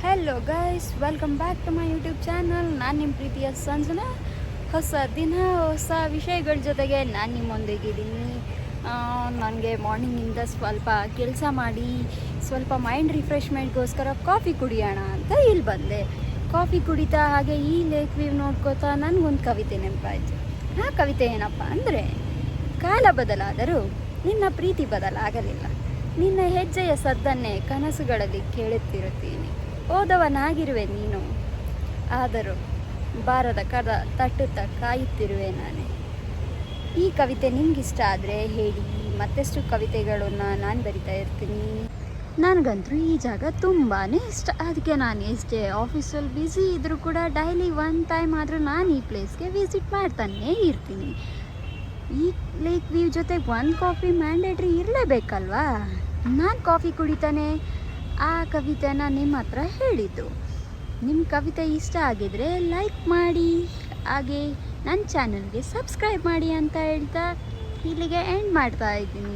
Hello guys welcome back to my YouTube channel ನಾನು ನಿಮ್ಮ ಪ್ರೀತಿಯ ಸಂಜನಾ. ಹೊಸ ದಿನ, ಹೊಸ ವಿಷಯಗಳ ಜೊತೆಗೆ ನಾನು ನಿಮ್ಮೊಂದಿಗಿದ್ದೀನಿ. ನನಗೆ ಮಾರ್ನಿಂಗಿಂದ ಸ್ವಲ್ಪ ಕೆಲಸ ಮಾಡಿ, ಸ್ವಲ್ಪ ಮೈಂಡ್ ರಿಫ್ರೆಶ್ಮೆಂಟ್ಗೋಸ್ಕರ ಕಾಫಿ ಕುಡಿಯೋಣ ಅಂತ ಇಲ್ಲಿ ಬಂದೆ. ಕಾಫಿ ಕುಡಿತಾ ಹಾಗೆ ಈ ಲೇಕ್ ವ್ಯೂ ನೋಡ್ಕೋತಾ ನನಗೊಂದು ಕವಿತೆ ನೆನಪಾಯಿತು. ಆ ಕವಿತೆ ಏನಪ್ಪ ಅಂದರೆ, ಕಾಲ ಬದಲಾದರೂ ನಿನ್ನ ಪ್ರೀತಿ ಬದಲಾಗಲಿಲ್ಲ. ನಿನ್ನ ಹೆಜ್ಜೆಯ ಸದ್ದನ್ನೇ ಕನಸುಗಳಲ್ಲಿ ಕೇಳುತ್ತಿರುತ್ತೀನಿ. ಓದವನಾಗಿರುವೆ ನೀನು. ಆದರೂ ಬಾರದ ಕದ ತಟ್ಟುತ್ತಾ ಕಾಯುತ್ತಿರುವೆ ನಾನೇ. ಈ ಕವಿತೆ ನಿಮಗಿಷ್ಟ ಆದರೆ ಹೇಳಿ, ಮತ್ತೆಷ್ಟು ಕವಿತೆಗಳನ್ನು ನಾನು ಬರಿತಾ ಇರ್ತೀನಿ. ನನಗಂತೂ ಈ ಜಾಗ ತುಂಬಾ ಇಷ್ಟ. ಅದಕ್ಕೆ ನಾನು ಎಷ್ಟೇ ಆಫೀಸಲ್ಲಿ ಬ್ಯುಸಿ ಇದ್ದರೂ ಕೂಡ ಡೈಲಿ ಒನ್ ಟೈಮ್ ಆದರೂ ನಾನು ಈ ಪ್ಲೇಸ್ಗೆ ವಿಸಿಟ್ ಮಾಡ್ತಾನೇ ಇರ್ತೀನಿ. ಈ ಲೇಕ್ ವ್ಯೂ ಜೊತೆ ಒಂದು ಕಾಫಿ ಮ್ಯಾಂಡೇಟ್ರಿ ಇರಲೇಬೇಕಲ್ವಾ? ನಾನು ಕಾಫಿ ಕುಡಿತಾನೆ ಆ ಕವಿತೆನ ನಿಮ್ಮ ಹತ್ರ ಹೇಳಿದ್ದು. ನಿಮ್ಮ ಕವಿತೆ ಇಷ್ಟ ಆಗಿದ್ರೆ ಲೈಕ್ ಮಾಡಿ. ಹಾಗೆ ನನ್ನ ಚಾನಲ್ಗೆ ಸಬ್ಸ್ಕ್ರೈಬ್ ಮಾಡಿ ಅಂತ ಹೇಳ್ತಾ ಇಲ್ಲಿಗೆ ಎಂಡ್ ಮಾಡ್ತಾ ಇದ್ದೀನಿ.